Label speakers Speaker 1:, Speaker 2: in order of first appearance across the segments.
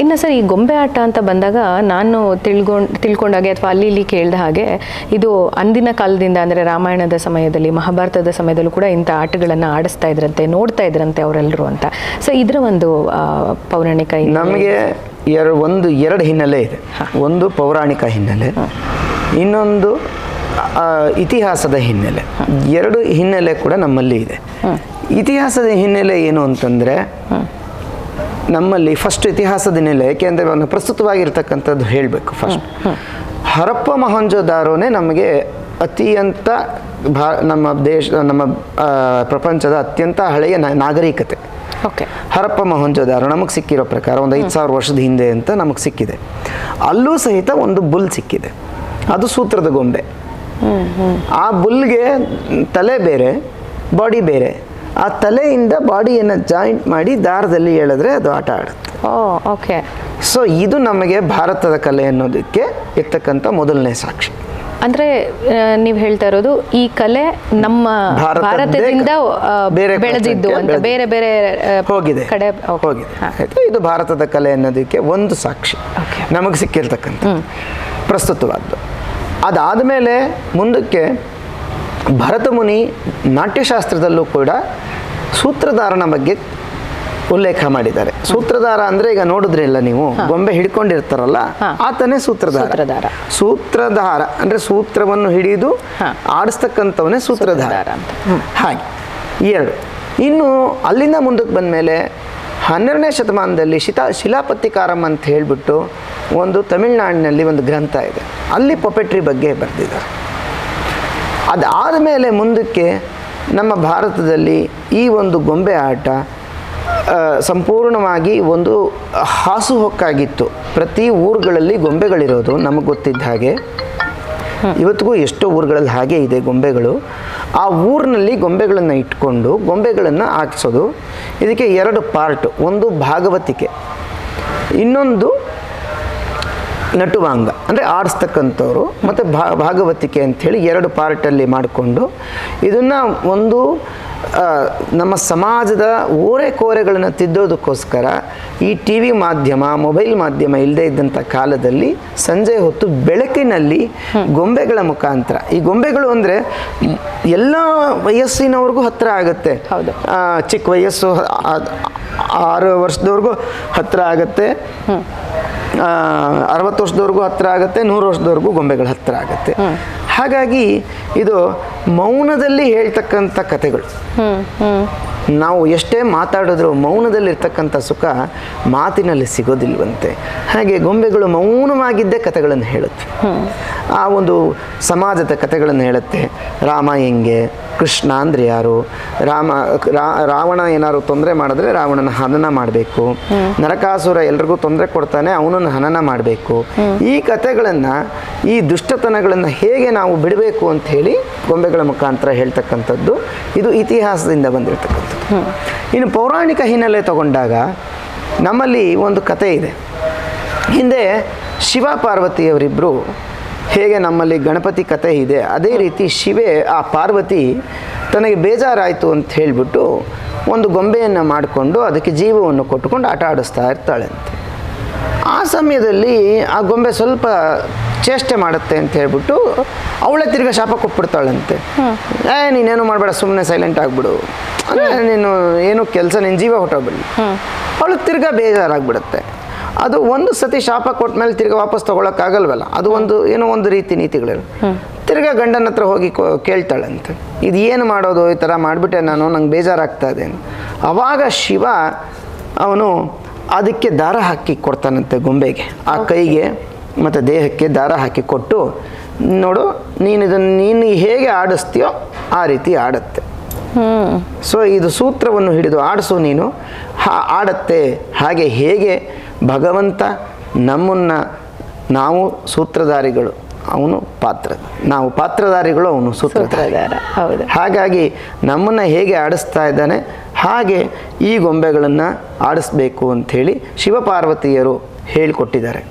Speaker 1: ಇನ್ನು ಸರ್ ಈ ಗೊಂಬೆ ಆಟ ಅಂತ ಬಂದಾಗ ನಾನು ತಿಳ್ಕೊಂಡು ತಿಳ್ಕೊಂಡಾಗೆ ಅಥವಾ ಅಲ್ಲಿ ಇಲ್ಲಿ ಕೇಳಿದ ಹಾಗೆ ಇದು ಅಂದಿನ ಕಾಲದಿಂದ ಅಂದರೆ ರಾಮಾಯಣದ ಸಮಯದಲ್ಲಿ ಮಹಾಭಾರತದ ಸಮಯದಲ್ಲೂ ಕೂಡ ಇಂಥ ಆಟಗಳನ್ನು ಆಡಿಸ್ತಾ ಇದ್ರಂತೆ ನೋಡ್ತಾ ಇದ್ರಂತೆ ಅವರೆಲ್ಲರೂ ಅಂತ. ಸೊ ಇದರ ಒಂದು ಪೌರಾಣಿಕ
Speaker 2: ನಮಗೆ ಎರಡು ಒಂದು ಎರಡು ಹಿನ್ನೆಲೆ ಇದೆ. ಒಂದು ಪೌರಾಣಿಕ ಹಿನ್ನೆಲೆ ಇನ್ನೊಂದು ಇತಿಹಾಸದ ಹಿನ್ನೆಲೆ. ಎರಡು ಹಿನ್ನೆಲೆ ಕೂಡ ನಮ್ಮಲ್ಲಿ ಇದೆ. ಇತಿಹಾಸದ ಹಿನ್ನೆಲೆ ಏನು ಅಂತಂದರೆ ನಮ್ಮಲ್ಲಿ ಫಸ್ಟ್ ಇತಿಹಾಸದ ನೆಲೆ ಏಕೆಂದರೆ ಒಂದು ಪ್ರಸ್ತುತವಾಗಿರ್ತಕ್ಕಂಥದ್ದು ಹೇಳಬೇಕು ಫಸ್ಟ್ ಹರಪ್ಪ ಮೊಹಂಜೋದಾರೋನೇ ನಮಗೆ ಅತ್ಯಂತ ಭಾ ನಮ್ಮ ದೇಶ ನಮ್ಮ ಪ್ರಪಂಚದ ಅತ್ಯಂತ ಹಳೆಯ ನಾಗರಿಕತೆ.
Speaker 1: ಓಕೆ
Speaker 2: ಹರಪ್ಪ ಮೊಹಂಜೋದಾರೋ ನಮಗೆ ಸಿಕ್ಕಿರೋ ಪ್ರಕಾರ ಒಂದು ಐದು ಸಾವಿರ ವರ್ಷದ ಹಿಂದೆ ಅಂತ ನಮಗೆ ಸಿಕ್ಕಿದೆ. ಅಲ್ಲೂ ಸಹಿತ ಒಂದು ಬುಲ್ ಸಿಕ್ಕಿದೆ. ಅದು ಸೂತ್ರದ ಗೊಂಬೆ. ಆ ಬುಲ್ಗೆ ತಲೆ ಬೇರೆ ಬಾಡಿ ಬೇರೆ. ಆ ತಲೆಯಿಂದ ಬಾಡಿಯನ್ನು ಜಾಯಿಂಟ್ ಮಾಡಿ ದಾರದಲ್ಲಿ ಹೇಳಿದ್ರೆ ಅದು ಆಟ ಆಡುತ್ತೆ.
Speaker 1: ಓ ಓಕೆ.
Speaker 2: ಸೊ ಇದು ನಮಗೆ ಭಾರತದ ಕಲೆ ಅನ್ನೋದಕ್ಕೆ ಇರ್ತಕ್ಕಂಥ ಮೊದಲನೇ ಸಾಕ್ಷಿ.
Speaker 1: ಅಂದ್ರೆ ನೀವು ಹೇಳ್ತಾ ಇರೋದು ಈ ಕಲೆ ನಮ್ಮ
Speaker 2: ಭಾರತದಿಂದ ಬೇರೆ
Speaker 1: ಬೆಳೆದಿದ್ದು ಅಂತ ಬೇರೆ ಬೇರೆ
Speaker 2: ಹೋಗಿದೆ.
Speaker 1: ಕಡೆ
Speaker 2: ಹೋಗಿದೆ. ಆಯ್ತಾ? ಇದು ಭಾರತದ ಕಲೆ ಅನ್ನೋದಕ್ಕೆ ಒಂದು ಸಾಕ್ಷಿ.
Speaker 1: ಓಕೆ.
Speaker 2: ನಮಗೆ ಸಿಕ್ಕಿರ್ತಕ್ಕಂಥ ಪ್ರಸ್ತುತವಾದ್ದು. ಅದಾದಮೇಲೆ ಮುಂದಕ್ಕೆ ಭರತ ಮುನಿ ನಾಟ್ಯಶಾಸ್ತ್ರದಲ್ಲೂ ಕೂಡ ಸೂತ್ರಧಾರನ ಬಗ್ಗೆ ಉಲ್ಲೇಖ ಮಾಡಿದ್ದಾರೆ. ಸೂತ್ರಧಾರ ಅಂದ್ರೆ ಈಗ ನೋಡಿದ್ರಿಲ್ಲ ನೀವು ಗೊಂಬೆ ಹಿಡ್ಕೊಂಡಿರ್ತಾರಲ್ಲ ಆತನೇ ಸೂತ್ರಧಾರ.
Speaker 1: ಸೂತ್ರಧಾರ.
Speaker 2: ಅಂದ್ರೆ ಸೂತ್ರವನ್ನು ಹಿಡಿದು. ಆಡಿಸ್ತಕ್ಕಂಥವನೇ ಸೂತ್ರಧಾರ. ಹಾಗೆ. ಎರಡು. ಇನ್ನು ಅಲ್ಲಿಂದ ಮುಂದಕ್ಕೆ ಬಂದಮೇಲೆ ಹನ್ನೆರಡನೇ ಶತಮಾನದಲ್ಲಿ ಶಿತಾ ಶಿಲಾಪತ್ತಿಕಾರಂ ಅಂತ ಹೇಳಿಬಿಟ್ಟು ಒಂದು ತಮಿಳ್ನಾಡಿನಲ್ಲಿ ಒಂದು ಗ್ರಂಥ ಇದೆ. ಅಲ್ಲಿ ಪೊಪೆಟ್ರಿ ಬಗ್ಗೆ ಬರೆದಿದ್ದಾರೆ. ಅದಾದ ಮೇಲೆ ಮುಂದಕ್ಕೆ ನಮ್ಮ ಭಾರತದಲ್ಲಿ ಈ ಒಂದು ಗೊಂಬೆ ಆಟ ಸಂಪೂರ್ಣವಾಗಿ ಒಂದು ಹಾಸುಹೊಕ್ಕಾಗಿತ್ತು ಪ್ರತಿ ಊರುಗಳಲ್ಲಿ ಗೊಂಬೆಗಳಿರೋದು ನಮಗೆ ಗೊತ್ತಿದ್ದ ಹಾಗೆ. ಇವತ್ತಿಗೂ ಎಷ್ಟೋ ಊರುಗಳಲ್ಲಿ ಹಾಗೆ ಇದೆ ಗೊಂಬೆಗಳು. ಆ ಊರಿನಲ್ಲಿ ಗೊಂಬೆಗಳನ್ನು ಇಟ್ಕೊಂಡು ಗೊಂಬೆಗಳನ್ನು ಹಾಕಿಸೋದು. ಇದಕ್ಕೆ ಎರಡು ಪಾರ್ಟ್, ಒಂದು ಭಾಗವತಿಕೆ. ಇನ್ನೊಂದು ನಟುವಾಂಗ ಅಂದರೆ ಆಡಿಸ್ತಕ್ಕಂಥವ್ರು ಮತ್ತು ಭಾ ಭಾಗವತಿಕೆ ಅಂಥೇಳಿ ಎರಡು ಪಾರ್ಟಲ್ಲಿ ಮಾಡಿಕೊಂಡು ಇದನ್ನು ಒಂದು ನಮ್ಮ ಸಮಾಜದ ಓರೆಕೋರೆಗಳನ್ನು ತಿದ್ದೋದಕ್ಕೋಸ್ಕರ ಈ ಟಿ ವಿ ಮಾಧ್ಯಮ ಮೊಬೈಲ್ ಮಾಧ್ಯಮ ಇಲ್ಲದೆ ಇದ್ದಂಥ ಕಾಲದಲ್ಲಿ ಸಂಜೆ ಹೊತ್ತು ಬೆಳಕಿನಲ್ಲಿ ಗೊಂಬೆಗಳ ಮುಖಾಂತರ. ಈ ಗೊಂಬೆಗಳು ಅಂದರೆ ಎಲ್ಲ ವಯಸ್ಸಿನವ್ರಿಗೂ ಹತ್ತಿರ ಆಗುತ್ತೆ. ಚಿಕ್ಕ ವಯಸ್ಸು ಆರು ವರ್ಷದವ್ರಿಗೂ ಹತ್ತಿರ ಆಗುತ್ತೆ. ಅರವತ್ತು ವರ್ಷದವರೆಗೂ ಹತ್ತಿರ ಆಗುತ್ತೆ ನೂರು ವರ್ಷದವರೆಗೂ ಗೊಂಬೆಗಳು ಹತ್ತಿರ ಆಗುತ್ತೆ. ಹಾಗಾಗಿ ಇದು ಮೌನದಲ್ಲಿ ಹೇಳ್ತಕ್ಕಂಥ ಕಥೆಗಳು. ನಾವು ಎಷ್ಟೇ ಮಾತಾಡಿದ್ರು ಮೌನದಲ್ಲಿರ್ತಕ್ಕಂಥ ಸುಖ ಮಾತಿನಲ್ಲಿ ಸಿಗೋದಿಲ್ವಂತೆ. ಹಾಗೆ ಗೊಂಬೆಗಳು ಮೌನವಾಗಿದ್ದೇ ಕಥೆಗಳನ್ನು ಹೇಳುತ್ತೆ. ಆ ಒಂದು ಸಮಾಜದ ಕಥೆಗಳನ್ನು ಹೇಳುತ್ತೆ. ರಾಮ ಹೆಂಗೆ, ಕೃಷ್ಣ ಅಂದರೆ ಯಾರು, ರಾಮ ರಾವಣ ಏನಾದ್ರು ತೊಂದರೆ ಮಾಡಿದ್ರೆ ರಾವಣನ ಹನನ ಮಾಡಬೇಕು. ನರಕಾಸುರ ಎಲ್ರಿಗೂ ತೊಂದರೆ ಕೊಡ್ತಾನೆ, ಅವನನ್ನು ಹನನ ಮಾಡಬೇಕು. ಈ ಕಥೆಗಳನ್ನು, ಈ ದುಷ್ಟತನಗಳನ್ನು ಹೇಗೆ ನಾವು ಬಿಡಬೇಕು ಅಂತ ಹೇಳಿ ಗೊಂಬೆಗಳ ಮುಖಾಂತರ ಹೇಳ್ತಕ್ಕಂಥದ್ದು ಇದು ಇತಿಹಾಸದಿಂದ ಬಂದಿರತಕ್ಕಂಥದ್ದು. ಇನ್ನು ಪೌರಾಣಿಕ ಹಿನ್ನೆಲೆ ತಗೊಂಡಾಗ ನಮ್ಮಲ್ಲಿ ಒಂದು ಕತೆ ಇದೆ. ಹಿಂದೆ ಶಿವ ಪಾರ್ವತಿಯವರಿಬ್ಬರು ಹೇಗೆ ನಮ್ಮಲ್ಲಿ ಗಣಪತಿ ಕತೆ ಇದೆ ಅದೇ ರೀತಿ ಶಿವೆ ಆ ಪಾರ್ವತಿ ತನಗೆ ಬೇಜಾರಾಯಿತು ಅಂತ ಹೇಳಿಬಿಟ್ಟು ಒಂದು ಗೊಂಬೆಯನ್ನು ಮಾಡಿಕೊಂಡು ಅದಕ್ಕೆ ಜೀವವನ್ನು ಕೊಟ್ಟುಕೊಂಡು ಆಟ ಆಡಿಸ್ತಾ ಇರ್ತಾಳಂತೆ ಆ ಸಮಯದಲ್ಲಿ ಆ ಗೊಂಬೆ ಸ್ವಲ್ಪ ಚೇಷ್ಟೆ ಮಾಡುತ್ತೆ ಅಂತ ಹೇಳ್ಬಿಟ್ಟು ಅವಳೇ ತಿರ್ಗಾ ಶಾಪ ಕೊಟ್ಬಿಡ್ತಾಳಂತೆ. ಏ ನೀನೇನು ಮಾಡಬೇಡ ಸುಮ್ಮನೆ ಸೈಲೆಂಟ್ ಆಗಿಬಿಡು. ಅಂದರೆ ನೀನು ಏನು ಕೆಲಸ ನಿನ್ನ ಜೀವ ಹೊಟ್ಟೋಗ್ಬಿಡಿ ಅವಳು ತಿರ್ಗಾ ಬೇಜಾರಾಗ್ಬಿಡುತ್ತೆ. ಅದು ಒಂದು ಸತಿ ಶಾಪ ಕೊಟ್ಟ ಮೇಲೆ ತಿರ್ಗಾ ವಾಪಸ್ ತೊಗೊಳಕ್ಕಾಗಲ್ವಲ್ಲ? ಅದು ಒಂದು ಏನೋ ಒಂದು ರೀತಿ ನೀತಿಗಳು ತಿರ್ಗಾ ಗಂಡನ ಹತ್ರ ಹೋಗಿ ಕೊ- ಕೇಳ್ತಾಳಂತೆ. ಇದು ಏನು ಮಾಡೋದು ಈ ಥರ ಮಾಡಿಬಿಟ್ಟೆ ನಾನು ನಂಗೆ ಬೇಜಾರಾಗ್ತಾ ಇದೆ. ಅವಾಗ ಶಿವ ಅವನು ಅದಕ್ಕೆ ದಾರ ಹಾಕಿ ಕೊಡ್ತಾನಂತೆ ಗೊಂಬೆಗೆ. ಆ ಕೈಗೆ ಮತ್ತು ದೇಹಕ್ಕೆ ದಾರ ಹಾಕಿ ಕೊಟ್ಟು ನೋಡು ನೀನು ಇದನ್ನು ನೀನು ಹೇಗೆ ಆಡಿಸ್ತೀಯೋ ಆ ರೀತಿ ಆಡುತ್ತೆ. ಸೊ ಇದು ಸೂತ್ರವನ್ನು ಹಿಡಿದು ಆಡಿಸು ನೀನು. ಹಾ ಆಡತ್ತೆ. ಹಾಗೆ ಹೇಗೆ? ಭಗವಂತ ನಮ್ಮನ್ನು ನಾವು ಸೂತ್ರಧಾರಿಗಳು. ಅವನು ಪಾತ್ರ. ನಾವು ಪಾತ್ರಧಾರಿಗಳು ಅವನು ಸೂತ್ರಧಾರಿ.
Speaker 1: ಸೂತ್ರಧಾರ ಹೌದು.
Speaker 2: ಹಾಗಾಗಿ ನಮ್ಮನ್ನು ಹೇಗೆ ಆಡಿಸ್ತಾ ಇದ್ದಾನೆ? ಹಾಗೆ ಈ ಗೊಂಬೆಗಳನ್ನು ಆಡಿಸ್ಬೇಕು ಅಂಥೇಳಿ ಶಿವಪಾರ್ವತಿಯರು ಹೇಳಿಕೊಟ್ಟಿದ್ದಾರೆ.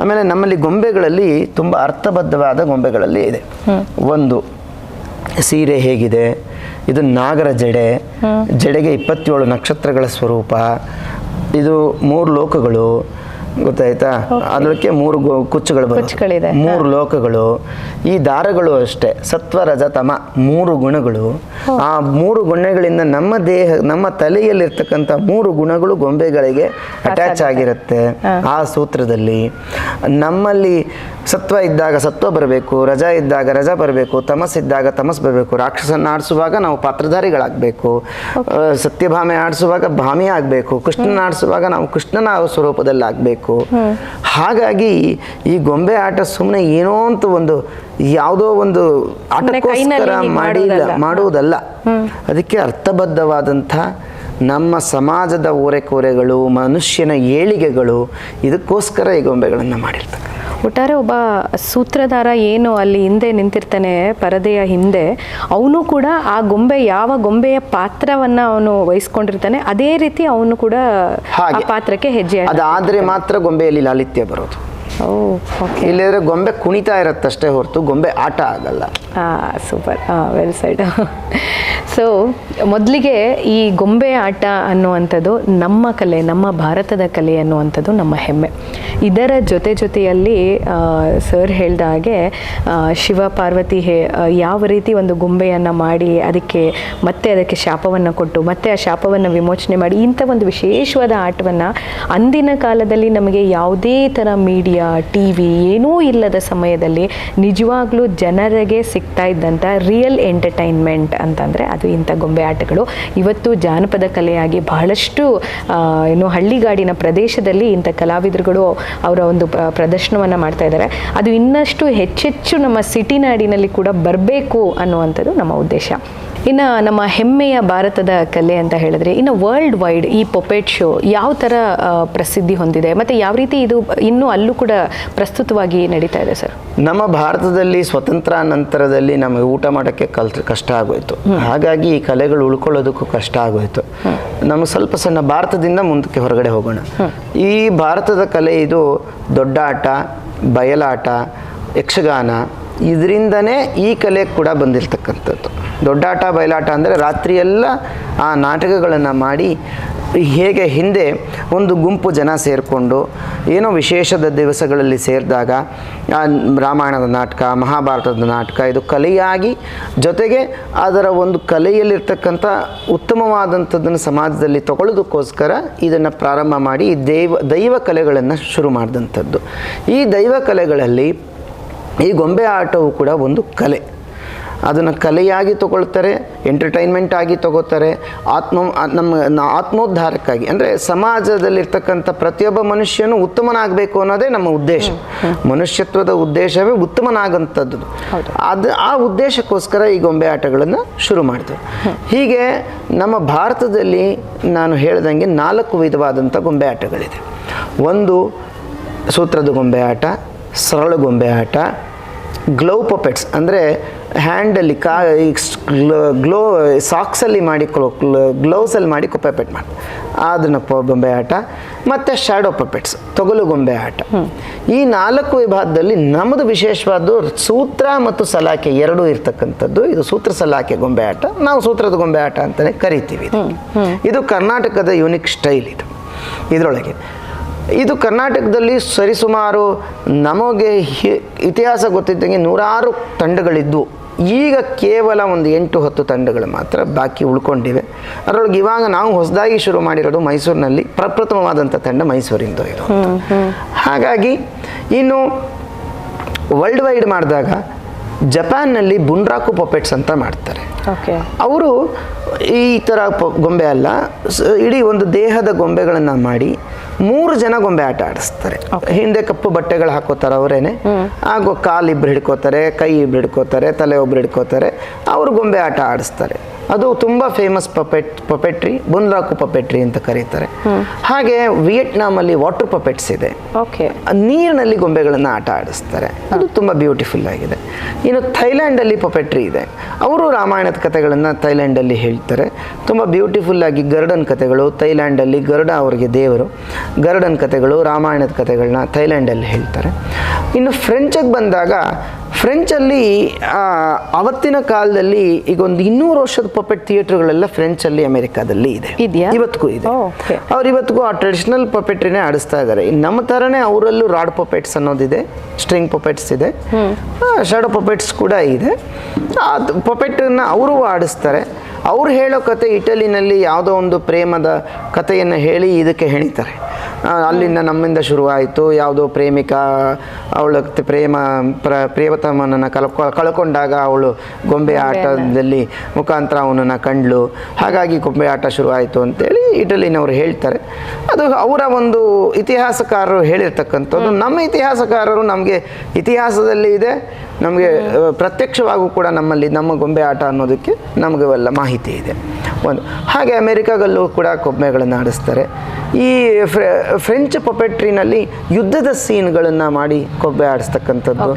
Speaker 2: ಆಮೇಲೆ ನಮ್ಮಲ್ಲಿ ಗೊಂಬೆಗಳಲ್ಲಿ ತುಂಬ ಅರ್ಥಬದ್ಧವಾದ ಗೊಂಬೆಗಳಲ್ಲಿ ಇದೆ. ಒಂದು ಸೀರೆ ಹೇಗಿದೆ? ಇದು ನಾಗರ ಜಡೆ. ಜಡೆಗೆ ಇಪ್ಪತ್ತೇಳು ನಕ್ಷತ್ರಗಳ ಸ್ವರೂಪ. ಇದು ಮೂರು ಲೋಕಗಳು. ಗೊತ್ತಾಯ್ತಾ? ಅದಕ್ಕೆ ಮೂರು ಕುಚ್ಚುಗಳು. ಬರುತ್ತೆ ಮೂರು ಲೋಕಗಳು. ಈ ದಾರಗಳು ಅಷ್ಟೇ. ಸತ್ವ ರಜ ತಮ ಮೂರು ಗುಣಗಳು. ಆ ಮೂರು ಗುಣಗಳಿಂದ ನಮ್ಮ ದೇಹ ನಮ್ಮ ತಲೆಯಲ್ಲಿರ್ತಕ್ಕಂಥ ಮೂರು ಗುಣಗಳು ಗೊಂಬೆಗಳಿಗೆ ಅಟ್ಯಾಚ್ ಆಗಿರುತ್ತೆ. ಆ ಸೂತ್ರದಲ್ಲಿ. ನಮ್ಮಲ್ಲಿ ಸತ್ವ ಇದ್ದಾಗ ಸತ್ವ ಬರಬೇಕು ರಜ ಇದ್ದಾಗ ರಜ ಬರಬೇಕು ತಮಸ್ ಇದ್ದಾಗ ತಮಸ್ ಬರಬೇಕು ರಾಕ್ಷಸನ್ನ ಆಡಿಸುವಾಗ ನಾವು ಪಾತ್ರಧಾರಿಗಳಾಗಬೇಕು ಸತ್ಯಭಾಮೆ ಆಡಿಸುವಾಗ ಭಾಮಿ ಆಗಬೇಕು ಕೃಷ್ಣನ ಆಡಿಸುವಾಗ ನಾವು ಕೃಷ್ಣನ ಸ್ವರೂಪದಲ್ಲಿ ಆಗಬೇಕು ಹಾಗಾಗಿ ಈ ಗೊಂಬೆ ಆಟ ಸುಮ್ಮನೆ ಏನೋ ಅಂತ ಒಂದು ಯಾವುದೋ ಒಂದು ಆಟಕ್ಕೋಸ್ಕರ
Speaker 1: ಮಾಡಿ
Speaker 2: ಮಾಡಿಲ್ಲ. ಮಾಡುವುದಲ್ಲ. ಅದಕ್ಕೆ ಅರ್ಥಬದ್ಧವಾದಂಥ ನಮ್ಮ ಸಮಾಜದ ಓರೆಕೋರೆಗಳು ಮನುಷ್ಯನ ಏಳಿಗೆಗಳು ಇದಕ್ಕೋಸ್ಕರ ಈ ಗೊಂಬೆಗಳನ್ನು ಮಾಡಿರ್ತಾರೆ.
Speaker 1: ಒಟ್ಟಾರೆ ಒಬ್ಬ ಸೂತ್ರಧಾರ ಏನು ಅಲ್ಲಿ ಹಿಂದೆ ನಿಂತಿರ್ತಾನೆ ಪರದೆಯ ಹಿಂದೆ ಅವನು ಕೂಡ ಆ ಗೊಂಬೆ ಯಾವ ಗೊಂಬೆಯ ಪಾತ್ರವನ್ನ ಅವನು ವಹಿಸ್ಕೊಂಡಿರ್ತಾನೆ ಅದೇ ರೀತಿ ಅವನು ಕೂಡ. ಪಾತ್ರಕ್ಕೆ ಹೆಜ್ಜೆ
Speaker 2: ಅದಾದರೆ ಮಾತ್ರ ಗೊಂಬೆಯಲ್ಲಿ ಲಾಲಿತ್ಯ ಬರೋದು. ಇಲ್ಲದ್ರೆ ಗೊಂಬೆ ಕುಣಿತಾ ಇರತ್ತಷ್ಟೇ ಹೊರತು ಗೊಂಬೆ ಆಟ ಆಗಲ್ಲ.
Speaker 1: ಸೂಪರ್. ವೆಲ್ ಸೈಡ್ ಸೊ ಮೊದಲಿಗೆ ಈ ಗೊಂಬೆ ಆಟ ಅನ್ನುವಂಥದ್ದು ನಮ್ಮ ಕಲೆ, ನಮ್ಮ ಭಾರತದ ಕಲೆ ಅನ್ನುವಂಥದ್ದು ನಮ್ಮ ಹೆಮ್ಮೆ. ಇದರ ಜೊತೆ ಜೊತೆಯಲ್ಲಿ ಸರ್ ಹೇಳಿದ ಹಾಗೆ ಶಿವ, ಪಾರ್ವತಿ ಹೇ ಯಾವ ರೀತಿ ಒಂದು ಗೊಂಬೆಯನ್ನು ಮಾಡಿ ಅದಕ್ಕೆ ಮತ್ತೆ ಅದಕ್ಕೆ ಶಾಪವನ್ನು ಕೊಟ್ಟು, ಮತ್ತೆ ಆ ಶಾಪವನ್ನು ವಿಮೋಚನೆ ಮಾಡಿ, ಇಂಥ ಒಂದು ವಿಶೇಷವಾದ ಆಟವನ್ನು ಅಂದಿನ ಕಾಲದಲ್ಲಿ ನಮಗೆ ಯಾವುದೇ ಥರ ಮೀಡಿಯಾ, ಟಿ ವಿ ಏನೂ ಇಲ್ಲದ ಸಮಯದಲ್ಲಿ ನಿಜವಾಗ್ಲೂ ಜನರಿಗೆ ಸಿಗ್ತಾ ಇದ್ದಂಥ ರಿಯಲ್ ಎಂಟರ್ಟೈನ್ಮೆಂಟ್ ಅಂತಂದರೆ ಅದು ಇಂಥ ಗೊಂಬೆ ಆಟಗಳು. ಇವತ್ತು ಜಾನಪದ ಕಲೆಯಾಗಿ ಬಹಳಷ್ಟು ಏನು ಹಳ್ಳಿಗಾಡಿನ ಪ್ರದೇಶದಲ್ಲಿ ಇಂಥ ಕಲಾವಿದರುಗಳು ಅವರ ಒಂದು ಪ್ರ- ಪ್ರದರ್ಶನವನ್ನು ಮಾಡ್ತಾ ಇದ್ದಾರೆ. ಅದು ಇನ್ನಷ್ಟು ಹೆಚ್ಚೆಚ್ಚು ನಮ್ಮ ಸಿಟಿ ನಾಡಿನಲ್ಲಿ ಕೂಡ ಬರಬೇಕು ಅನ್ನುವಂಥದ್ದು ನಮ್ಮ ಉದ್ದೇಶ. ಇನ್ನು ನಮ್ಮ ಹೆಮ್ಮೆಯ ಭಾರತದ ಕಲೆ ಅಂತ ಹೇಳಿದ್ರೆ ಇನ್ನು ವರ್ಲ್ಡ್ ವೈಡ್ ಈ ಪೊಪೆಟ್ ಶೋ ಯಾವ ಥರ ಪ್ರಸಿದ್ಧಿ ಹೊಂದಿದೆ? ಮತ್ತು ಯಾವ ರೀತಿ ಇದು ಇನ್ನೂ ಅಲ್ಲೂ ಕೂಡ ಪ್ರಸ್ತುತವಾಗಿ ನಡೀತಾ ಇದೆ ಸರ್?
Speaker 2: ನಮ್ಮ ಭಾರತದಲ್ಲಿ ಸ್ವತಂತ್ರ ನಂತರದಲ್ಲಿ ನಮಗೆ ಊಟ ಮಾಡೋಕ್ಕೆ ಕಲ್ ಕಷ್ಟ ಆಗೋಯ್ತು. ಹಾಗಾಗಿ ಈ ಕಲೆಗಳು ಉಳ್ಕೊಳ್ಳೋದಕ್ಕೂ ಕಷ್ಟ ಆಗೋಯ್ತು. ನಮಗೆ ಸ್ವಲ್ಪ ಸಣ್ಣ ಭಾರತದಿಂದ ಮುಂದಕ್ಕೆ ಹೊರಗಡೆ ಹೋಗೋಣ. ಈ ಭಾರತದ ಕಲೆ ಇದು ದೊಡ್ಡ ಆಟ, ಬಯಲಾಟ, ಯಕ್ಷಗಾನ, ಇದರಿಂದನೇ ಈ ಕಲೆ ಕೂಡ ಬಂದಿರತಕ್ಕಂಥದ್ದು. ದೊಡ್ಡಾಟ ಬಯಲಾಟ ಅಂದರೆ ರಾತ್ರಿಯೆಲ್ಲ ಆ ನಾಟಕಗಳನ್ನು ಮಾಡಿ ಹೇಗೆ ಹಿಂದೆ ಒಂದು ಗುಂಪು ಜನ ಸೇರಿಕೊಂಡು ಏನೋ ವಿಶೇಷದ ದಿವಸಗಳಲ್ಲಿ ಸೇರಿದಾಗ ರಾಮಾಯಣದ ನಾಟಕ, ಮಹಾಭಾರತದ ನಾಟಕ, ಇದು ಕಲೆಯಾಗಿ ಜೊತೆಗೆ ಅದರ ಒಂದು ಕಲೆಯಲ್ಲಿರ್ತಕ್ಕಂಥ ಉತ್ತಮವಾದಂಥದ್ದನ್ನು ಸಮಾಜದಲ್ಲಿ ತಗೊಳ್ಳೋದಕ್ಕೋಸ್ಕರ ಇದನ್ನು ಪ್ರಾರಂಭ ಮಾಡಿ ದೈವ ದೈವ ಕಲೆಗಳನ್ನು ಶುರು ಮಾಡಿದಂಥದ್ದು. ಈ ದೈವ ಕಲೆಗಳಲ್ಲಿ ಈ ಗೊಂಬೆ ಆಟವು ಕೂಡ ಒಂದು ಕಲೆ. ಅದನ್ನು ಕಲೆಯಾಗಿ ತಗೊಳ್ತಾರೆ ಎಂಟರ್ಟೈನ್ಮೆಂಟ್ ಆಗಿ ತಗೋತಾರೆ ಆತ್ಮ ನಮ್ಮ ಆತ್ಮೋದ್ಧಾರಕ್ಕಾಗಿ. ಅಂದರೆ ಸಮಾಜದಲ್ಲಿರ್ತಕ್ಕಂಥ ಪ್ರತಿಯೊಬ್ಬ ಮನುಷ್ಯನು ಉತ್ತಮನಾಗಬೇಕು ಅನ್ನೋದೇ ನಮ್ಮ ಉದ್ದೇಶ. ಮನುಷ್ಯತ್ವದ ಉದ್ದೇಶವೇ ಉತ್ತಮನಾಗಂಥದ್ದು. ಅದು ಆ ಉದ್ದೇಶಕ್ಕೋಸ್ಕರ ಈ ಗೊಂಬೆ ಆಟಗಳನ್ನು ಶುರು ಮಾಡ್ತಾರೆ ಹೀಗೆ ನಮ್ಮ ಭಾರತದಲ್ಲಿ ನಾನು ಹೇಳ್ದಂಗೆ ನಾಲ್ಕು ವಿಧವಾದಂಥ ಗೊಂಬೆ ಆಟಗಳಿದೆ. ಒಂದು ಸೂತ್ರದ ಗೊಂಬೆ ಆಟ ಸರಳ ಗೊಂಬೆ ಆಟ ಗ್ಲೌ ಪಪೆಟ್ಸ್ ಅಂದರೆ ಹ್ಯಾಂಡಲ್ಲಿ ಕಾ ಗ್ಲೋ ಸಾಕ್ಸಲ್ಲಿ ಮಾಡಿ ಗ್ಲೌಸಲ್ಲಿ ಮಾಡಿ ಪಪೆಟ್ ಮಾಡಿ. ಅದನ್ನು ಪ ಗೊಂಬೆ ಆಟ. ಮತ್ತು ಶ್ಯಾಡೋ ಪಪೆಟ್ಸ್ ತೊಗಲು ಗೊಂಬೆ ಆಟ. ಈ ನಾಲ್ಕು ವಿಭಾಗದಲ್ಲಿ ನಮ್ಮದು ವಿಶೇಷವಾದ್ದು ಸೂತ್ರ ಮತ್ತು ಸಲಾಕೆ ಎರಡೂ ಇರ್ತಕ್ಕಂಥದ್ದು. ಇದು ಸೂತ್ರ ಸಲಾಕೆ ಗೊಂಬೆ ಆಟ. ನಾವು ಸೂತ್ರದ ಗೊಂಬೆ ಆಟ ಅಂತಲೇ ಕರಿತೀವಿ ಇದು. ಕರ್ನಾಟಕದ ಯುನಿಕ್ ಸ್ಟೈಲ್ ಇದು. ಇದರೊಳಗೆ ಇದು ಕರ್ನಾಟಕದಲ್ಲಿ ಸರಿಸುಮಾರು ನಮಗೆ ಇತಿಹಾಸ ಗೊತ್ತಿದ್ದಂಗೆ ನೂರಾರು ತಂಡಗಳಿದ್ದವು ಈಗ ಕೇವಲ ಒಂದು ಎಂಟು ಹತ್ತು ತಂಡಗಳು ಮಾತ್ರ ಬಾಕಿ ಉಳ್ಕೊಂಡಿವೆ. ಅದರೊಳಗೆ ಇವಾಗ ನಾವು ಹೊಸದಾಗಿ ಶುರು ಮಾಡಿರೋದು ಮೈಸೂರಿನಲ್ಲಿ ಪ್ರಪ್ರಥಮವಾದಂಥ ತಂಡ ಮೈಸೂರಿಂದ ಇದು ಹಾಗಾಗಿ ಇನ್ನು ವರ್ಲ್ಡ್ ವೈಡ್ ಮಾಡಿದಾಗ ಜಪಾನ್ನಲ್ಲಿ ಬುಂಡ್ರಾಕು ಪೊಪೆಟ್ಸ್ ಅಂತ ಮಾಡ್ತಾರೆ. ಅವರು ಈ ಥರ ಗೊಂಬೆ ಅಲ್ಲ ಇಡೀ ಒಂದು ದೇಹದ ಗೊಂಬೆಗಳನ್ನು ಮಾಡಿ ಮೂರು ಜನ ಗೊಂಬೆ ಆಟ ಆಡಿಸ್ತಾರೆ. ಹಿಂದೆ ಕಪ್ಪು ಬಟ್ಟೆಗಳು ಹಾಕೋತಾರೆ ಅವರೇನೆ. ಹಾಗೂ ಕಾಲು ಇಬ್ರು ಹಿಡ್ಕೋತಾರೆ ಕೈ ಇಬ್ರು ಹಿಡ್ಕೋತಾರೆ ತಲೆ ಒಬ್ರು ಹಿಡ್ಕೋತಾರೆ. ಅವರು ಗೊಂಬೆ ಆಟ ಆಡಿಸ್ತಾರೆ. ಅದು ತುಂಬ famous puppet puppetry Bunraku puppetry ಅಂತ ಕರೀತಾರೆ. ಹಾಗೆ ವಿಯೆಟ್ನಾಮಲ್ಲಿ ವಾಟರ್ ಪಪೆಟ್ಸ್ ಇದೆ.
Speaker 1: ಓಕೆ
Speaker 2: ನೀರಿನಲ್ಲಿ ಗೊಂಬೆಗಳನ್ನು ಆಟ ಆಡಿಸ್ತಾರೆ. ಅದು ತುಂಬ ಬ್ಯೂಟಿಫುಲ್ ಆಗಿದೆ. ಇನ್ನು ಥೈಲ್ಯಾಂಡಲ್ಲಿ ಪಪೆಟ್ರಿ ಇದೆ. ಅವರು ರಾಮಾಯಣದ ಕಥೆಗಳನ್ನು ಥೈಲ್ಯಾಂಡಲ್ಲಿ ಹೇಳ್ತಾರೆ. ತುಂಬ ಬ್ಯೂಟಿಫುಲ್ಲಾಗಿ ಗರ್ಡನ್ ಕಥೆಗಳು, ಥೈಲ್ಯಾಂಡಲ್ಲಿ ಗರುಡ ಅವರಿಗೆ ದೇವರು, ಗರುಡನ್ ಕಥೆಗಳು, ರಾಮಾಯಣದ ಕಥೆಗಳನ್ನ ಥೈಲ್ಯಾಂಡಲ್ಲಿ ಹೇಳ್ತಾರೆ. ಇನ್ನು ಫ್ರೆಂಚಗೆ ಬಂದಾಗ ಫ್ರೆಂಚಲ್ಲಿ ಆ, ಅವತ್ತಿನ ಕಾಲದಲ್ಲಿ ಈಗ ಒಂದು ಇನ್ನೂರು ವರ್ಷದ ಪಪೆಟ್ ಥಿಯೇಟರ್ಗಳೆಲ್ಲ ಫ್ರೆಂಚಲ್ಲಿ ಅಮೆರಿಕಾದಲ್ಲಿ ಇದೆ? ಇವತ್ತಿಗೂ ಇದೆ. ಅವ್ರು ಇವತ್ತಿಗೂ ಆ ಟ್ರೆಡಿಷನಲ್ ಪಪೆಟ್ರಿನೇ ಆಡಿಸ್ತಾ ಇದ್ದಾರೆ ನಮ್ಮ ಥರನೇ ಅವರಲ್ಲೂ ರಾಡ್ ಪಪೆಟ್ಸ್ ಅನ್ನೋದಿದೆ ಸ್ಟ್ರಿಂಗ್ ಪಪೆಟ್ಸ್ ಇದೆ. ಶಾಡೋ ಪಪೆಟ್ಸ್ ಕೂಡ ಇದೆ. ಅದು ಪಪೆಟನ್ನು ಅವರು ಆಡಿಸ್ತಾರೆ. ಅವ್ರು ಹೇಳೋ ಕತೆ ಇಟಲಿನಲ್ಲಿ ಯಾವುದೋ ಒಂದು ಪ್ರೇಮದ ಕಥೆಯನ್ನು ಹೇಳಿ ಇದಕ್ಕೆ ಹೆಣಿತಾರೆ. ಆ, ಅಲ್ಲಿಂದ ನಮ್ಮಿಂದ ಶುರುವಾಯಿತು. ಯಾವುದೋ ಪ್ರೇಮಿಕ ಅವಳ ಪ್ರೇಮ ಪ್ರ ಪ್ರೇಮತಮನನ್ನು ಕಲ್ಕೊ ಕಳ್ಕೊಂಡಾಗ ಅವಳು ಗೊಂಬೆ ಆಟದಲ್ಲಿ ಮುಖಾಂತರ ಅವನನ್ನು ಕಂಡ್ಲು ಹಾಗಾಗಿ ಗೊಂಬೆ ಆಟ ಶುರುವಾಯಿತು ಅಂತೇಳಿ ಇಟಲಿನವರು ಹೇಳ್ತಾರೆ. ಅದು ಅವರ ಒಂದು ಇತಿಹಾಸಕಾರರು ಹೇಳಿರ್ತಕ್ಕಂಥದ್ದು. ನಮ್ಮ ಇತಿಹಾಸಕಾರರು ನಮಗೆ ಇತಿಹಾಸದಲ್ಲಿ ಇದೆ. ನಮಗೆ ಪ್ರತ್ಯಕ್ಷವಾಗೂ ಕೂಡ ನಮ್ಮಲ್ಲಿ ನಮ್ಮ ಗೊಂಬೆ ಆಟ ಅನ್ನೋದಕ್ಕೆ ನಮಗೆ ಎಲ್ಲ ಮಾಹಿತಿ ಇದೆ. ಒಂದು ಹಾಗೆ ಅಮೆರಿಕಾಗಲ್ಲೂ ಕೂಡ ಕೊಬ್ಬೆಗಳನ್ನು ಆಡಿಸ್ತಾರೆ. ಈ ಫ್ರೆ ಫ್ರೆಂಚ್ ಪೊಪೆಟ್ರಿನಲ್ಲಿ ಯುದ್ಧದ ಸೀನ್ಗಳನ್ನು ಮಾಡಿ ಕೊಬ್ಬೆ ಆಡಿಸ್ತಕ್ಕಂಥದ್ದು.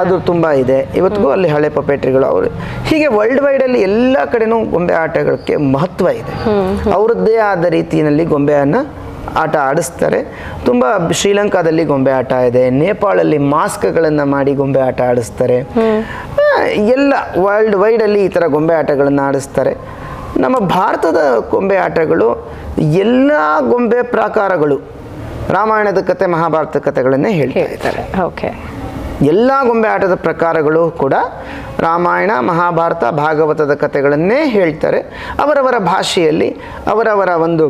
Speaker 2: ಅದು ತುಂಬ ಇದೆ. ಇವತ್ತಿಗೂ ಅಲ್ಲಿ ಹಳೆ ಪಪೆಟ್ರಿಗಳು ಅವರು. ಹೀಗೆ ವರ್ಲ್ಡ್ ವೈಡಲ್ಲಿ ಎಲ್ಲ ಕಡೆನೂ ಗೊಂಬೆ ಆಟಗಳಿಗೆ ಮಹತ್ವ ಇದೆ. ಅವರದ್ದೇ ಆದ ರೀತಿಯಲ್ಲಿ ಗೊಂಬೆಯನ್ನು ಆಟ ಆಡಿಸ್ತಾರೆ. ತುಂಬ ಶ್ರೀಲಂಕಾದಲ್ಲಿ ಗೊಂಬೆ ಆಟ ಇದೆ. ನೇಪಾಳಲ್ಲಿ ಮಾಸ್ಕ್ಗಳನ್ನು ಮಾಡಿ ಗೊಂಬೆ ಆಟ ಆಡಿಸ್ತಾರೆ. ಎಲ್ಲ ವರ್ಲ್ಡ್ ವೈಡಲ್ಲಿ ಈ ಥರ ಗೊಂಬೆ ಆಟಗಳನ್ನು ಆಡಿಸ್ತಾರೆ. ನಮ್ಮ ಭಾರತದ ಗೊಂಬೆ ಆಟಗಳು ಎಲ್ಲ ಗೊಂಬೆ ಪ್ರಾಕಾರಗಳು ರಾಮಾಯಣದ ಕತೆ ಮಹಾಭಾರತ ಕಥೆಗಳನ್ನೇ ಹೇಳ್ತಾ ಇದ್ದಾರೆ.
Speaker 1: ಹೇಳ್ತಾರೆ. ಓಕೆ
Speaker 2: ಎಲ್ಲ ಗೊಂಬೆ ಆಟದ ಪ್ರಕಾರಗಳು ಕೂಡ ರಾಮಾಯಣ ಮಹಾಭಾರತ ಭಾಗವತದ ಕಥೆಗಳನ್ನೇ ಹೇಳ್ತಾರೆ. ಅವರವರ ಭಾಷೆಯಲ್ಲಿ ಅವರವರ ಒಂದು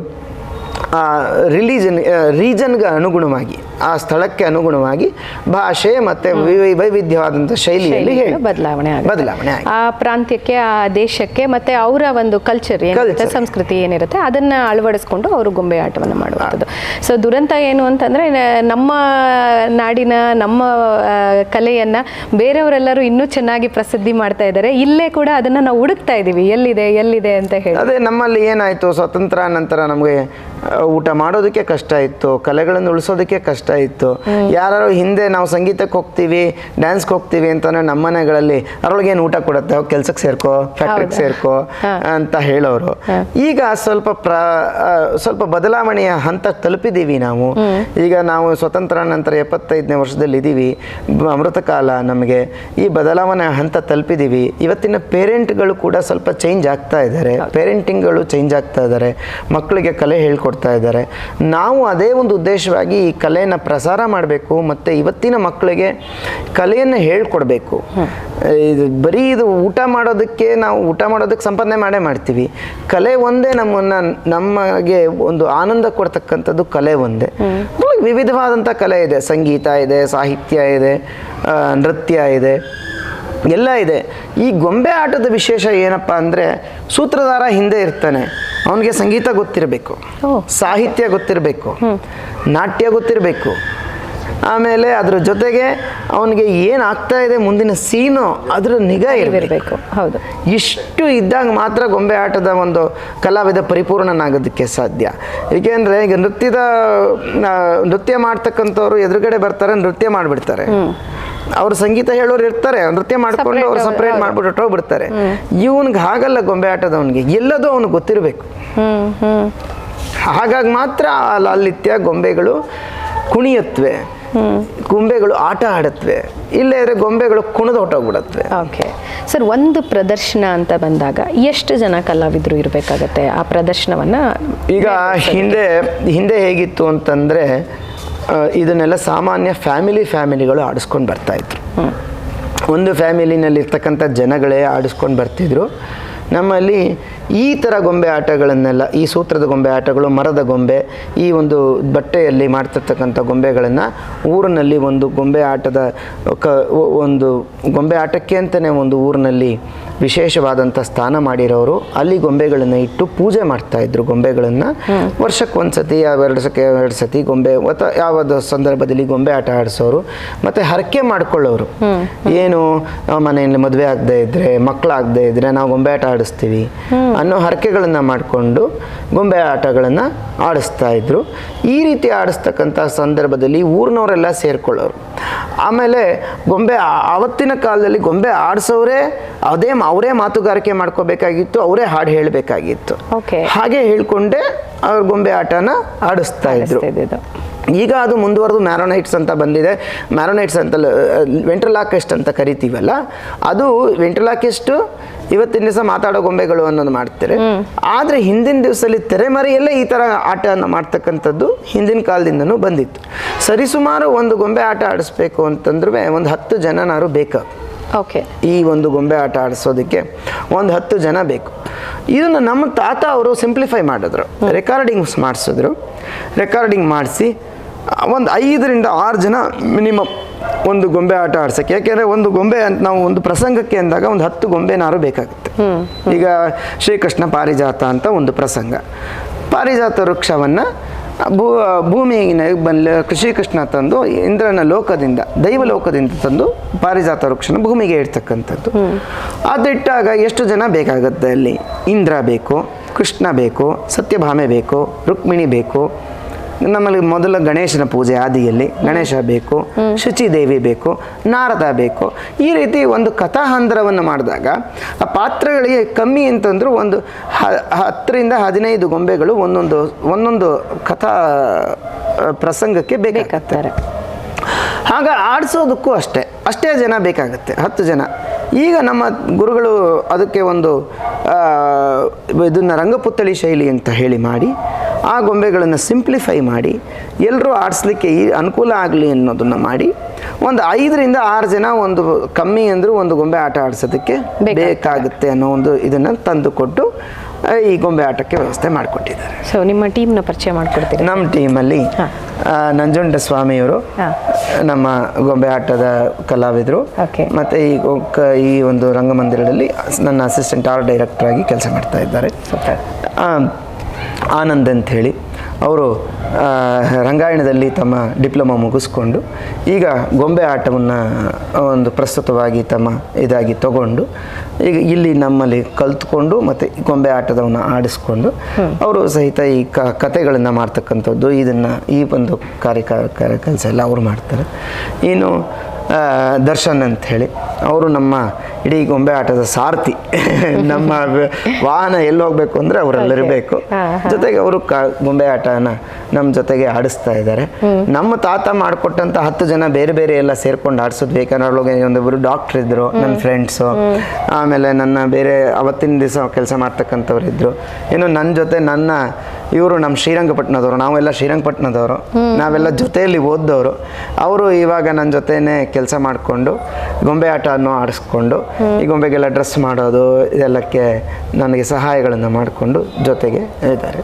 Speaker 2: ರಿಲಿಜನ್ ರೀಜನ್ಗೆ ಅನುಗುಣವಾಗಿ. ಆ ಸ್ಥಳಕ್ಕೆ ಅನುಗುಣವಾಗಿ ಭಾಷೆ ಮತ್ತು ವೈವಿಧ್ಯವಾದಂತಹ ವೈವಿಧ್ಯವಾದಂಥ ಶೈಲಿಯಲ್ಲಿ ಹೇಳಿ
Speaker 1: ಬದಲಾವಣೆ.
Speaker 2: ಬದಲಾವಣೆ
Speaker 1: ಆ ಪ್ರಾಂತ್ಯಕ್ಕೆ ಆ ದೇಶಕ್ಕೆ ಮತ್ತೆ ಅವರ ಒಂದು ಕಲ್ಚರ್ ಏನಿರುತ್ತೆ ಸಂಸ್ಕೃತಿ ಏನಿರುತ್ತೆ ಅದನ್ನ ಅಳವಡಿಸ್ಕೊಂಡು ಅವರು ಗೊಂಬೆ ಆಟವನ್ನು ಮಾಡುವಂಥದ್ದು ಸೊ ದುರಂತ ಏನು ಅಂತಂದ್ರೆ ನಮ್ಮ ನಾಡಿನ ನಮ್ಮ ಕಲೆಯನ್ನ ಬೇರೆಯವರೆಲ್ಲರೂ ಇನ್ನೂ ಚೆನ್ನಾಗಿ ಪ್ರಸಿದ್ಧಿ ಮಾಡ್ತಾ ಇದ್ದಾರೆ. ಇಲ್ಲೇ ಕೂಡ ಅದನ್ನ ನಾವು ಹುಡುಕ್ತಾ ಇದೀವಿ. ಎಲ್ಲಿದೆ ಎಲ್ಲಿದೆ ಅಂತ ಹೇಳಿ.
Speaker 2: ಅದೇ ನಮ್ಮಲ್ಲಿ ಏನಾಯಿತು? ಸ್ವತಂತ್ರ ನಂತರ ನಮಗೆ ಊಟ ಮಾಡೋದಕ್ಕೆ ಕಷ್ಟ ಇತ್ತು ಕಲೆಗಳನ್ನು ಉಳಿಸೋದಕ್ಕೆ ಕಷ್ಟ ಇತ್ತು. ಯಾರು ಹಿಂದೆ ನಾವು ಸಂಗೀತಕ್ಕೆ ಹೋಗ್ತೀವಿ ಡ್ಯಾನ್ಸ್ಗೆ ಹೋಗ್ತೀವಿ ಅಂತಂದ್ರೆ ನಮ್ಮ ಮನೆಗಳಲ್ಲಿ ಅದ್ರೊಳಗೆ ಏನು ಊಟ ಕೊಡುತ್ತೆ? ಕೆಲ್ಸಕ್ಕೆ ಸೇರ್ಕೋ ಫ್ಯಾಕ್ಟ್ರಿಗೆ? ಸೇರ್ಕೋ ಅಂತ ಹೇಳೋರು. ಈಗ ಸ್ವಲ್ಪ ಪ್ರ ಸ್ವಲ್ಪ ಬದಲಾವಣೆಯ ಹಂತ ತಲುಪಿದ್ದೀವಿ ನಾವು. ಈಗ ನಾವು ಸ್ವತಂತ್ರ ನಂತರ ಎಪ್ಪತ್ತೈದನೇ ವರ್ಷದಲ್ಲಿ ಇದ್ದೀವಿ ಅಮೃತ ಕಾಲ ನಮಗೆ ಈ ಬದಲಾವಣೆ ಹಂತ ತಲುಪಿದ್ದೀವಿ. ಇವತ್ತಿನ ಪೇರೆಂಟ್ಗಳು ಕೂಡ ಸ್ವಲ್ಪ ಚೇಂಜ್ ಆಗ್ತಾ ಇದ್ದಾರೆ. ಪೇರೆಂಟಿಂಗ್ಗಳು ಚೇಂಜ್ ಆಗ್ತಾ ಇದ್ದಾರೆ. ಮಕ್ಕಳಿಗೆ ಕಲೆ ಹೇಳ್ಕೊಡ್ತಾ ಇದ್ದಾರೆ. ನಾವು ಅದೇ ಒಂದು ಉದ್ದೇಶವಾಗಿ ಈ ಕಲೆಯನ್ನು ಪ್ರಸಾರ ಮಾಡಬೇಕು, ಮತ್ತು ಇವತ್ತಿನ ಮಕ್ಕಳಿಗೆ ಕಲೆಯನ್ನು ಹೇಳ್ಕೊಡ್ಬೇಕು. ಇದು ಬರೀ ಇದು ಊಟ ಮಾಡೋದಕ್ಕೆ ನಾವು ಊಟ ಮಾಡೋದಕ್ಕೆ ಸಂಪಾದನೆ ಮಾಡೇ ಮಾಡ್ತೀವಿ. ಕಲೆ ಒಂದೇ ನಮ್ಮನ್ನು, ನಮಗೆ ಒಂದು ಆನಂದ ಕೊಡ್ತಕ್ಕಂಥದ್ದು ಕಲೆ ಒಂದೇ. ವಿವಿಧವಾದಂಥ ಕಲೆ ಇದೆ. ಸಂಗೀತ ಇದೆ, ಸಾಹಿತ್ಯ ಇದೆ ನೃತ್ಯ ಇದೆ. ಎಲ್ಲ ಇದೆ. ಈ ಗೊಂಬೆ ಆಟದ ವಿಶೇಷ ಏನಪ್ಪ ಅಂದರೆ ಸೂತ್ರಧಾರ ಹಿಂದೆ ಇರ್ತಾನೆ. ಅವನಿಗೆ ಸಂಗೀತ ಗೊತ್ತಿರಬೇಕು. ಸಾಹಿತ್ಯ ಗೊತ್ತಿರಬೇಕು. ನಾಟ್ಯ ಗೊತ್ತಿರಬೇಕು. ಆಮೇಲೆ ಅದ್ರ ಜೊತೆಗೆ ಅವನಿಗೆ ಏನು ಆಗ್ತಾ ಇದೆ ಮುಂದಿನ ಸೀನು ಅದ್ರ ನಿಗಾ ಇರಬೇಕು.
Speaker 1: ಇರಬೇಕು. ಹೌದು.
Speaker 2: ಇಷ್ಟು ಇದ್ದಾಗ ಮಾತ್ರ ಗೊಂಬೆ ಆಟದ ಒಂದು ಕಲಾವಿದ ಪರಿಪೂರ್ಣನಾಗೋದಕ್ಕೆ ಸಾಧ್ಯ. ಏಕೆಂದರೆ ಈಗ ನೃತ್ಯದ ನೃತ್ಯ ಮಾಡ್ತಕ್ಕಂಥವ್ರು ಎದುರುಗಡೆ ಬರ್ತಾರೆ ನೃತ್ಯ ಮಾಡಿಬಿಡ್ತಾರೆ. ಅವ್ರು ಸಂಗೀತ ಹೇಳೋರು ಇರ್ತಾರೆ ನೃತ್ಯ ಮಾಡ್ಕೊಂಡು ಅವ್ರು ಸಪ್ರೇಟ್. ಮಾಡ್ಬಿಟ್ಟು ಹೊಟ್ಟೋಗ್ಬಿಡ್ತಾರೆ ಇವನ್ಗೆ ಹಾಗಲ್ಲ ಗೊಂಬೆ ಆಟದವನಿಗೆ ಎಲ್ಲದೂ ಅವ್ನಿಗೆ ಗೊತ್ತಿರಬೇಕು. ಹಾಗಾಗಿ ಮಾತ್ರ ಆ ಲಾಲಿತ್ಯ ಗೊಂಬೆಗಳು ಕುಣಿಯತ್ವೆ ಗೊಂಬೆಗಳು ಆಟ ಆಡತ್ವೆ ಇಲ್ಲೇ ಇದ್ರೆ ಗೊಂಬೆಗಳು ಕುಣಿದು ಹೊಟ್ಟೋಗ್ಬಿಡತ್ವೆ
Speaker 1: ಓಕೆ. ಸರ್ ಒಂದು ಪ್ರದರ್ಶನ ಅಂತ ಬಂದಾಗ ಎಷ್ಟು ಜನ ಕಲಾವಿದರು ಇರಬೇಕಾಗತ್ತೆ ಆ ಪ್ರದರ್ಶನವನ್ನ?
Speaker 2: ಈಗ ಹಿಂದೆ ಹಿಂದೆ ಹೇಗಿತ್ತು ಅಂತಂದರೆ ಇದನ್ನೆಲ್ಲ ಸಾಮಾನ್ಯ ಫ್ಯಾಮಿಲಿ ಫ್ಯಾಮಿಲಿಗಳು ಆಡಿಸ್ಕೊಂಡು ಬರ್ತಾಯಿದ್ರು ಒಂದು ಫ್ಯಾಮಿಲಿನಲ್ಲಿ ಇರ್ತಕ್ಕಂಥ ಜನಗಳೇ ಆಡಿಸ್ಕೊಂಡು ಬರ್ತಿದ್ರು. ನಮ್ಮಲ್ಲಿ ಈ ಥರ ಗೊಂಬೆ ಆಟಗಳನ್ನೆಲ್ಲ, ಈ ಸೂತ್ರದ ಗೊಂಬೆ ಆಟಗಳು, ಮರದ ಗೊಂಬೆ, ಈ ಒಂದು ಬಟ್ಟೆಯಲ್ಲಿ ಮಾಡ್ತಿರ್ತಕ್ಕಂಥ ಗೊಂಬೆಗಳನ್ನು ಊರಿನಲ್ಲಿ ಒಂದು ಗೊಂಬೆ ಆಟದ ಕ, ಒಂದು ಗೊಂಬೆ ಆಟಕ್ಕೆ ಅಂತಲೇ ಒಂದು ಊರಿನಲ್ಲಿ ವಿಶೇಷವಾದಂಥ ಸ್ಥಾನ ಮಾಡಿರೋರು ಅಲ್ಲಿ ಗೊಂಬೆಗಳನ್ನು ಇಟ್ಟು ಪೂಜೆ ಮಾಡ್ತಾ ಇದ್ರು ಗೊಂಬೆಗಳನ್ನು. ವರ್ಷಕ್ಕೆ ಒಂದು ಸತಿ ಎರಡು ಸಕ್ಕೆ ಎರಡು ಸತಿ ಗೊಂಬೆ ಅಥವಾ ಯಾವುದು ಸಂದರ್ಭದಲ್ಲಿ ಗೊಂಬೆ ಆಟ ಆಡಿಸೋರು ಮತ್ತು ಹರಕೆ ಮಾಡ್ಕೊಳ್ಳೋರು. ಏನು ಮನೆಯಲ್ಲಿ ಮದುವೆ ಆಗದೆ ಇದ್ದರೆ ಮಕ್ಕಳಾಗದೇ ಇದ್ದರೆ ನಾವು ಗೊಂಬೆ ಆಟ ಆಡಿಸ್ತೀವಿ ಅನ್ನೋ ಹರಕೆಗಳನ್ನು ಮಾಡಿಕೊಂಡು ಗೊಂಬೆ ಆಟಗಳನ್ನು ಆಡಿಸ್ತಾ ಇದ್ರು. ಈ ರೀತಿ ಆಡಿಸ್ತಕ್ಕಂಥ ಸಂದರ್ಭದಲ್ಲಿ ಊರಿನವರೆಲ್ಲ ಸೇರ್ಕೊಳ್ಳೋರು. ಆಮೇಲೆ ಗೊಂಬೆ ಆವತ್ತಿನ ಕಾಲದಲ್ಲಿ ಗೊಂಬೆ ಆಡಿಸೋರೇ ಅದೇ ಅವರೇ ಮಾತುಗಾರಿಕೆ ಮಾಡ್ಕೋಬೇಕಾಗಿತ್ತು ಅವರೇ ಹಾಡು ಹೇಳಬೇಕಾಗಿತ್ತು. ಹಾಗೆ ಹೇಳ್ಕೊಂಡೆ ಅವ್ರ ಗೊಂಬೆ ಆಟನ ಆಡಿಸ್ತಾ ಇದ್ರು. ಈಗ ಅದು ಮುಂದುವರೆದು ಮ್ಯಾರೋನೈಟ್ಸ್ ಅಂತ ಬಂದಿದೆ. ಮ್ಯಾರೋನೈಟ್ಸ್ ಅಂತ ವೆಂಟ್ರಲಾಕೆಸ್ಟ್ ಅಂತ ಕರಿತೀವಲ್ಲ ಅದು ವೆಂಟ್ರಲಾಕೆಸ್ಟ್ ಇವತ್ತಿನ ದಿವಸ ಮಾತಾಡೋ ಗೊಂಬೆಗಳು ಅನ್ನೋದು ಮಾಡ್ತಾರೆ. ಆದರೆ ಹಿಂದಿನ ದಿವಸದಲ್ಲಿ ತೆರೆಮರೆಯಲ್ಲೇ ಈ ಥರ ಆಟವನ್ನು ಮಾಡ್ತಕ್ಕಂಥದ್ದು ಹಿಂದಿನ ಕಾಲದಿಂದನೂ ಬಂದಿತ್ತು. ಸರಿಸುಮಾರು ಒಂದು ಗೊಂಬೆ ಆಟ ಆಡಿಸ್ಬೇಕು ಅಂತಂದ್ರೆ ಒಂದು ಹತ್ತು ಜನನಾರು ಬೇಕು?
Speaker 1: ಓಕೆ
Speaker 2: ಈ ಒಂದು ಗೊಂಬೆ ಆಟ ಆಡಿಸೋದಕ್ಕೆ ಒಂದು ಹತ್ತು ಜನ ಬೇಕು. ಇದನ್ನು ನಮ್ಮ ತಾತ ಅವರು ಸಿಂಪ್ಲಿಫೈ ಮಾಡಿದ್ರು. ರೆಕಾರ್ಡಿಂಗ್ಸ್ ಮಾಡಿಸಿದ್ರು. ರೆಕಾರ್ಡಿಂಗ್ ಮಾಡಿಸಿ ಒಂದು ಐದರಿಂದ ಆರು ಜನ ಮಿನಿಮಮ್ ಒಂದು ಗೊಂಬೆ ಆಟ ಆಡ್ಸಕ್ಕೆ. ಯಾಕೆಂದರೆ ಒಂದು ಗೊಂಬೆ ಅಂತ ನಾವು ಒಂದು ಪ್ರಸಂಗಕ್ಕೆ ಅಂದಾಗ ಒಂದು ಹತ್ತು ಗೊಂಬೆನಾರು ಬೇಕಾಗುತ್ತೆ. ಈಗ ಶ್ರೀಕೃಷ್ಣ ಪಾರಿಜಾತ ಅಂತ ಒಂದು ಪ್ರಸಂಗ. ಪಾರಿಜಾತ ವೃಕ್ಷವನ್ನು ಭೂ ಭೂಮಿಗೆ ಬಂದ ಕೃಷ್ಣ ತಂದು ಇಂದ್ರನ ಲೋಕದಿಂದ ದೈವ ಲೋಕದಿಂದ ತಂದು ಪಾರಿಜಾತ ವೃಕ್ಷನ ಭೂಮಿಗೆ ಇಡ್ತಕ್ಕಂಥದ್ದು ಅದಿಟ್ಟಾಗ ಎಷ್ಟು ಜನ ಬೇಕಾಗುತ್ತೆ ಅಲ್ಲಿ? ಇಂದ್ರ ಬೇಕು ಕೃಷ್ಣ ಬೇಕು ಸತ್ಯಭಾಮೆ ಬೇಕು ರುಕ್ಮಿಣಿ ಬೇಕು ನಮ್ಮಲ್ಲಿ ಮೊದಲ ಗಣೇಶನ ಪೂಜೆ ಆದಿಯಲ್ಲಿ ಗಣೇಶ ಬೇಕು ಶುಚಿದೇವಿ ಬೇಕು, ನಾರದ ಬೇಕು. ಈ ರೀತಿ ಒಂದು ಕಥಾಹಂದ್ರವನ್ನು ಮಾಡಿದಾಗ ಆ ಪಾತ್ರಗಳಿಗೆ ಕಮ್ಮಿ ಅಂತಂದ್ರೂ ಒಂದು ಹ- ಹತ್ತರಿಂದ ಹದಿನೈದು ಗೊಂಬೆಗಳು ಒಂದೊಂದು ಒಂದೊಂದು ಕಥಾ ಪ್ರಸಂಗಕ್ಕೆ
Speaker 1: ಬೇಕಾಗ್ತಾರೆ
Speaker 2: ಆಗ ಆಡಿಸೋದಕ್ಕೂ ಅಷ್ಟೇ ಅಷ್ಟೇ ಜನ ಬೇಕಾಗುತ್ತೆ, ಹತ್ತು ಜನ. ಈಗ ನಮ್ಮ ಗುರುಗಳು ಅದಕ್ಕೆ ಒಂದು ಇದನ್ನು ರಂಗಪುತ್ತಳಿ ಶೈಲಿ ಅಂತ ಹೇಳಿ ಮಾಡಿ ಆ ಗೊಂಬೆಗಳನ್ನು ಸಿಂಪ್ಲಿಫೈ ಮಾಡಿ ಎಲ್ಲರೂ ಆಡಿಸ್ಲಿಕ್ಕೆ ಈ ಅನುಕೂಲ ಆಗಲಿ ಅನ್ನೋದನ್ನು ಮಾಡಿ ಒಂದು ಐದರಿಂದ ಆರು ಜನ ಒಂದು ಕಮ್ಮಿ ಅಂದರೂ ಒಂದು ಗೊಂಬೆ ಆಟ ಆಡಿಸೋದಕ್ಕೆ ಬೇಕಾಗುತ್ತೆ ಅನ್ನೋ ಒಂದು ಇದನ್ನು ತಂದುಕೊಟ್ಟು ಈ ಗೊಂಬೆ ಆಟಕ್ಕೆ ವ್ಯವಸ್ಥೆ ಮಾಡಿಕೊಟ್ಟಿದ್ದಾರೆ.
Speaker 1: ಸೊ ನಿಮ್ಮ ಟೀಮ್ನ ಪರಿಚಯ ಮಾಡಿಕೊಡ್ತೀರಿ?
Speaker 2: ನಮ್ಮ ಟೀಮಲ್ಲಿ ನಂಜುಂಡ ಸ್ವಾಮಿಯವರು. ನಮ್ಮ ಗೊಂಬೆ ಆಟದ ಕಲಾವಿದರು. ಮತ್ತು ಈ ಈ ಒಂದು ರಂಗಮಂದಿರದಲ್ಲಿ ನನ್ನ ಅಸಿಸ್ಟೆಂಟ್ ಆರ್ಟ್ ಡೈರೆಕ್ಟರ್ ಆಗಿ ಕೆಲಸ ಮಾಡ್ತಾ ಇದ್ದಾರೆ. ಆನಂದ್ ಅಂಥೇಳಿ. ಅವರು ರಂಗಾಯಣದಲ್ಲಿ ತಮ್ಮ ಡಿಪ್ಲೊಮಾ ಮುಗಿಸ್ಕೊಂಡು ಈಗ ಗೊಂಬೆ ಆಟವನ್ನು ಒಂದು ಪ್ರಸ್ತುತವಾಗಿ ತಮ್ಮ ಇದಾಗಿ ತಗೊಂಡು ಈಗ ಇಲ್ಲಿ ನಮ್ಮಲ್ಲಿ ಕಲ್ತ್ಕೊಂಡು ಮತ್ತು ಗೊಂಬೆ ಆಟದವನ್ನು ಆಡಿಸ್ಕೊಂಡು ಅವರು ಸಹಿತ ಈ ಕ ಕತೆಗಳನ್ನು ಮಾಡ್ತಕ್ಕಂಥದ್ದು ಇದನ್ನು ಈ ಒಂದು ಕಾರ್ಯ ಕೆಲಸ ಎಲ್ಲ ಅವರು ಮಾಡ್ತಾರೆ. ಇನ್ನು ದರ್ಶನ್ ಅಂಥೇಳಿ ಅವರು ನಮ್ಮ ಇಡೀ ಗೊಂಬೆ ಆಟದ ಸಾರಥಿ. ನಮ್ಮ ವಾಹನ ಎಲ್ಲಿ ಹೋಗ್ಬೇಕು ಅಂದ್ರೆ ಅವರಲ್ಲಿರಬೇಕು ಜೊತೆಗೆ ಅವರು ಕ ಗೊಂಬೆ ಆಟನ ನಮ್ಮ ಜೊತೆಗೆ ಆಡಿಸ್ತಾ ಇದ್ದಾರೆ. ನಮ್ಮ ತಾತ ಮಾಡಿಕೊಟ್ಟಂತ ಹತ್ತು ಜನ ಬೇರೆ ಬೇರೆ ಎಲ್ಲ ಸೇರ್ಕೊಂಡು ಆಡಿಸೋದು. ಯಾಕಂದ್ರೆ ಅವ್ರೊಳಗೆ ಒಂದೊಬ್ಬರು ಡಾಕ್ಟರ್ ಇದ್ರು ನನ್ನ ಫ್ರೆಂಡ್ಸು ಆಮೇಲೆ ನನ್ನ ಬೇರೆ ಅವತ್ತಿನ ದಿವಸ ಕೆಲಸ ಮಾಡ್ತಕ್ಕಂಥವ್ರು ಇದ್ರು. ಇನ್ನು ನನ್ನ ಜೊತೆ ನನ್ನ ಇವರು ನಮ್ಮ ಶ್ರೀರಂಗಪಟ್ಟಣದವರು ನಾವೆಲ್ಲ ಶ್ರೀರಂಗಪಟ್ಟಣದವರು ನಾವೆಲ್ಲ ಜೊತೆಯಲ್ಲಿ ಓದ್ದವರು. ಅವರು ಇವಾಗ ನನ್ನ ಜೊತೆನೇ ಕೆಲಸ ಮಾಡಿಕೊಂಡು ಗೊಂಬೆ ಆಟವನ್ನು ಆಡಿಸ್ಕೊಂಡು ಈ ಗೊಂಬೆಗೆಲ್ಲ ಡ್ರೆಸ್ ಮಾಡೋದು ಇದೆಲ್ಲಕ್ಕೆ ನನಗೆ ಸಹಾಯಗಳನ್ನು ಮಾಡಿಕೊಂಡು ಜೊತೆಗೆ ಇದ್ದಾರೆ.